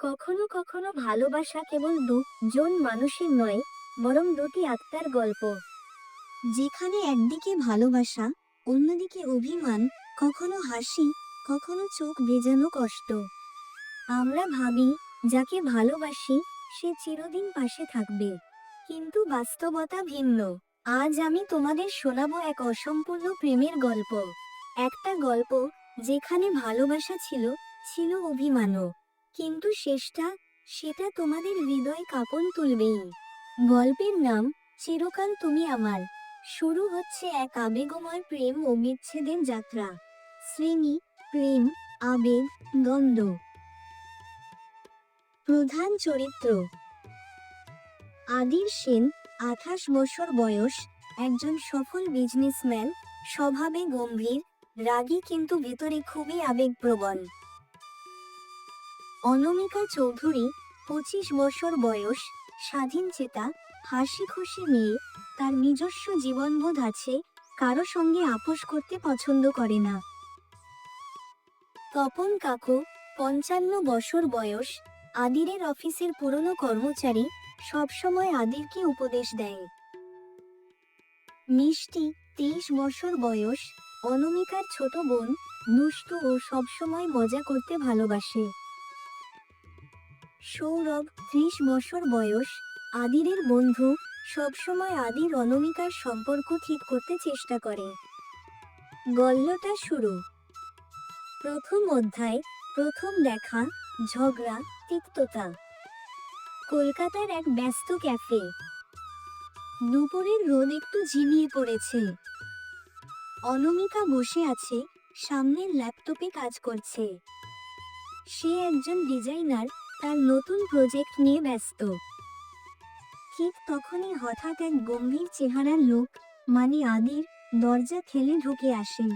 কখনো কখনো ভালোবাসা কেবল দুজন মানুষের নয়, বরং দুটি আত্মার গল্প। যেখানে একদিকে ভালোবাসা, অন্যদিকে অভিমান, কখনো হাসি, কখনো চোখ ভেজানো কষ্ট। আমরা ভাবি, যাকে ভালোবাসি, সে চিরদিন পাশে থাকবে। কিন্তু বাস্তবতা ভিন্ন। আজ আমি তোমাদের শোনাবো এক অসম্পূর্ণ প্রেমের গল্প। একটা গল্প যেখানে ভালোবাসা ছিল ছিল অভিমানও। কিন্তু শেষটা, সেটা তোমাদের হৃদয় কাঁপন তুলবেই। গল্পের নাম, চিরকাল তুমি আমার। শুরু হচ্ছে এক আবেগময় প্রেম ও বিচ্ছেদের যাত্রা। শ্রেণি, প্রেম, আবেগ, দ্বন্দ্ব। প্রধান চরিত্র। আদির সেন, আঠাশ বছর বয়স, একজন সফল বিজনেসম্যান স্বভাবে গম্ভীর, রাগী কিন্তু ভেতরে খুবই আবেগপ্রবণ। অনমিকা চৌধুরী পঁচিশ বছর বয়স, স্বাধীন চেতা, হাসি খুশি মেয়ে, তার নিজস্ব জীবনবোধ আছে, কারও সঙ্গে আপোষ করতে পছন্দ করে না। তপন কাকু, পঞ্চান্ন বছর বয়স, আদিরের অফিসের পুরনো কর্মচারী, সবসময় আদিরকে উপদেশ দেয়। মিষ্টি, তেইশ বছর বয়স, অনমিকার ছোট বোন, দুষ্টু ও সবসময় মজা করতে ভালোবাসে। সৌরভ ত্রিশ বছর বয়স। আদিরের বন্ধু, সবসময় আদির অনমিকার সম্পর্ক ঠিক করতে চেষ্টা করে। গল্পটা শুরু। প্রথম অধ্যায়, প্রথম দেখা, ঝগড়া, তিক্ততা। কলকাতার এক ব্যস্ত ক্যাফে। দুপুরের রোদ একটু ঝিমিয়ে পড়েছে। অনমিকা বসে আছে, সামনের ল্যাপটপে কাজ করছে। সে একজন ডিজাইনার তার নতুন প্রজেক্ট নিয়ে ব্যস্ত। ঠিক তখনই হঠাৎ এক গম্ভীর চেহারার লোক মানে আদির, দরজা ঠেলে ঢুকে আসে।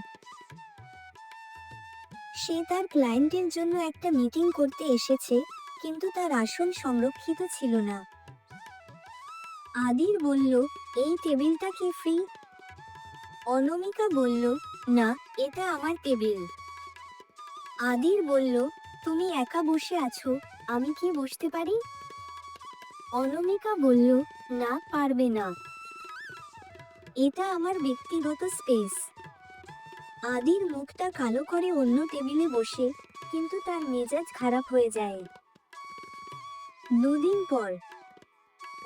সে তার ক্লায়েন্টের জন্য একটা মিটিং করতে এসেছে, কিন্তু তার আসন সংরক্ষিত ছিল না। আদির বলল, এই টেবিলটা কি ফ্রি অনমিকা বলল, না, এটা আমার টেবিল। আদির বলল, তুমি একা বসে আছো আমি কি বসতে পারি? অনমিকা বলল, না, পারবে না। এটা আমার ব্যক্তিগত স্পেস আদির মুখটা কালো করে অন্য টেবিলে বসে, কিন্তু তার মেজাজ খারাপ হয়ে যায়। দুদিন পর,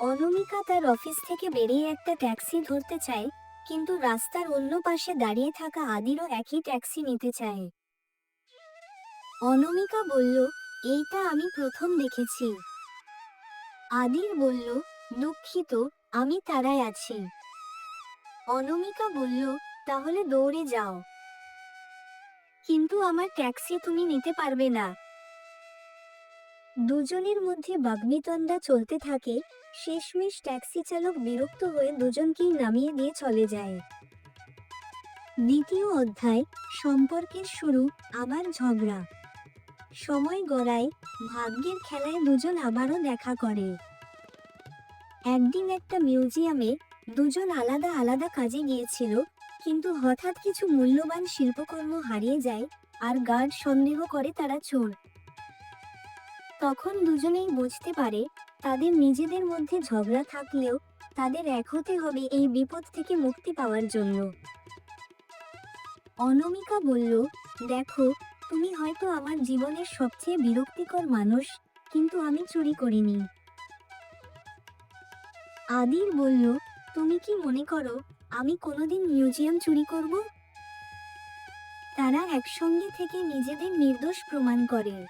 অনমিকা তার অফিস থেকে বেরিয়ে একটা ট্যাক্সি ধরতে চায়, কিন্তু রাস্তার অন্য পাশে দাঁড়িয়ে থাকা আদিরও একই ট্যাক্সি নিতে চায়। অনমিকা বলল এইটা আমি প্রথম দেখেছি। আদির বলল, দুঃখিত, আমি তারাই আছি। অনমিকা বলল, তাহলে দৌড়ে যাও। কিন্তু আমার ট্যাক্সি তুমি নিতে পারবে না। দুজনের মধ্যে বাগ্মিতণ্ডা চলতে থাকে, শেষমেশ ট্যাক্সি চালক বিরক্ত হয়ে দুজনকেই নামিয়ে দিয়ে চলে যায়। দ্বিতীয় অধ্যায়, সম্পর্কের শুরু, আবার ঝগড়া। সময় গড়ায় ভাগ্যের খেলায় দুজন আবারও দেখা করে। একদিন একটা মিউজিয়ামে দুজন আলাদা আলাদা কাজে গিয়েছিল, কিন্তু হঠাৎ কিছু মূল্যবান শিল্পকর্ম হারিয়ে যায় আর গার্ড সন্দেহ করে তারা চোর। তখন দুজনেই বুঝতে পারে তাদের নিজেদের মধ্যে ঝগড়া থাকলেও তাদের এক হতে হবে এই বিপদ থেকে মুক্তি পাওয়ার জন্য। অনমিকা বলল, দেখো তুমি হয়তো আমার জীবনের সবচেয়ে বিরক্তিকর মানুষ, কিন্তু আমি চুরি করিনি। আদির বলল, তুমি কি মনে করো, আমি কোনোদিন মিউজিয়াম চুরি করব? তারা একসঙ্গে থেকে নিজেদের নির্দোষ প্রমাণ করে।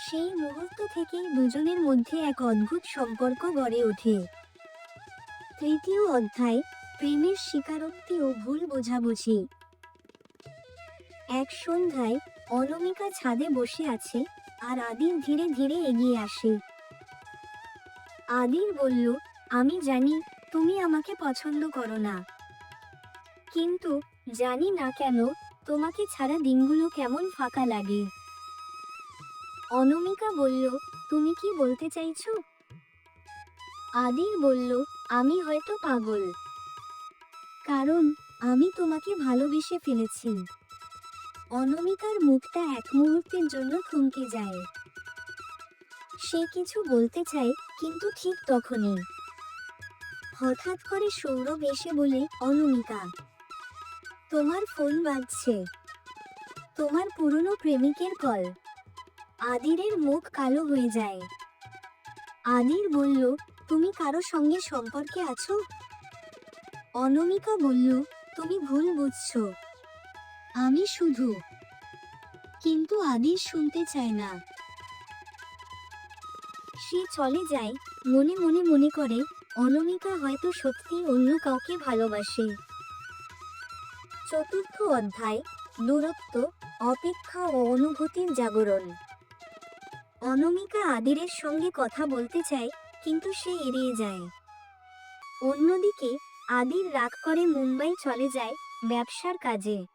সেই মুহূর্ত থেকেই দুজনের মধ্যে এক অদ্ভুত সম্পর্ক গড়ে ওঠে। তৃতীয় অধ্যায়, প্রেমের স্বীকারোক্তি ও ভুল বোঝাবুঝি। এক সন্ধ্যায় অনমিকা ছাদে বসে আছে আর আদির ধীরে ধীরে এগিয়ে আসে। আদির বলল, আমি জানি তুমি আমাকে পছন্দ করো না। কিন্তু জানি না কেন তোমাকে ছাড়া দিনগুলো কেমন ফাঁকা লাগে। অনমিকা বলল, তুমি কি বলতে চাইছো? আদির বলল, আমি হয়তো পাগল। কারণ আমি তোমাকে ভালোবেসে ফেলেছি। অনমিকার মুখটা এক মুহূর্তের জন্য থমকে যায়। সে কিছু বলতে চায়, কিন্তু ঠিক তখনই। হঠাৎ করে সৌরভ এসে বলে অনমিকা তোমার ফোন বাজছে। তোমার পুরনো প্রেমিকের কল। আদিরের মুখ কালো হয়ে যায়। আদির বলল, তুমি কারও সঙ্গে সম্পর্কে আছো? অনমিকা বলল, তুমি ভুল বুঝছ। আমি শুধু। কিন্তু আদির শুনতে চায় না। সে চলে যায়, মনে মনে মনে করে, অনমিকা হয়তো সত্যি অন্য কাউকে ভালোবাসে। চতুর্থ অধ্যায়, দূরত্ব, অপেক্ষা ও অনুভূতির জাগরণ। অনমিকা আদিরের সঙ্গে কথা বলতে চায়, কিন্তু সে এড়িয়ে যায়। অন্যদিকে, আদির রাগ করে মুম্বাই চলে যায় ব্যবসার কাজে।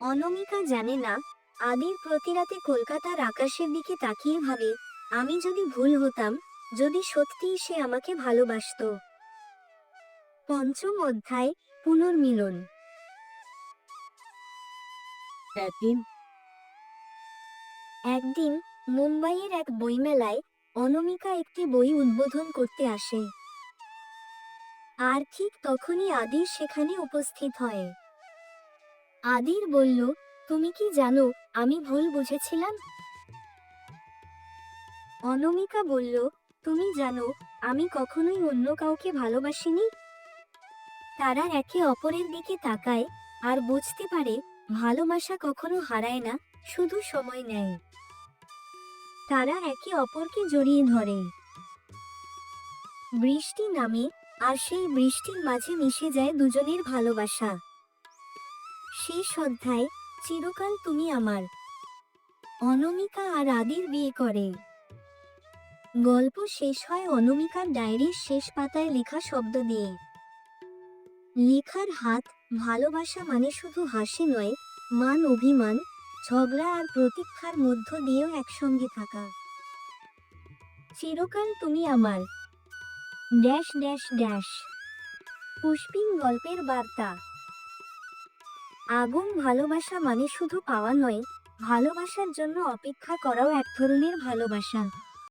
অনমিকা জানে না আদির প্রতি রাতে কলকাতার আকাশের দিকে তাকিয়ে ভাবে আমি যদি ভুল হতাম যদি সত্যিই সে আমাকে ভালোবাসতো। পঞ্চম অধ্যায় পুনর্মিলন। একদিন। একদিন মুম্বাইয়ের এক বইমেলায় অনমিকা একটি বই উদ্বোধন করতে আসে। আর ঠিক তখনই আদির সেখানে উপস্থিত হয়। আদির বলল, তুমি কি জানো, আমি ভুল বুঝেছিলাম? অনমিকা বলল, তুমি জানো, আমি কখনোই অন্য কাউকে ভালোবাসিনি। তারা একে অপরের দিকে তাকায়, আর বুঝতে পারে, ভালোবাসা কখনো হারায় না, শুধু সময় নেয়। তারা একে অপরকে জড়িয়ে ধরে। বৃষ্টি নামে, আর সেই বৃষ্টির মাঝে মিশে যায় দুজনের ভালোবাসা। শেষ অধ্যায়, চিরকাল তুমি আমার। অনমিকা আর আদির বিয়ে করে। গল্প শেষ হয় অনমিকার ডায়েরির শেষ পাতায় লেখা শব্দ দিয়ে। লেখার হাত ভালোবাসা মানে শুধু হাসি নয়, মান অভিমান, ঝগড়া আর প্রতীক্ষার মধ্য দিয়েও একসঙ্গে থাকা। চিরকাল তুমি আমার। Dash dash dash. পুষ্পিং গল্পের বার্তা। আগুন ভালোবাসা মানে শুধু পাওয়া নয় ভালোবাসার জন্য অপেক্ষা করাও এক ধরনের ভালোবাসা।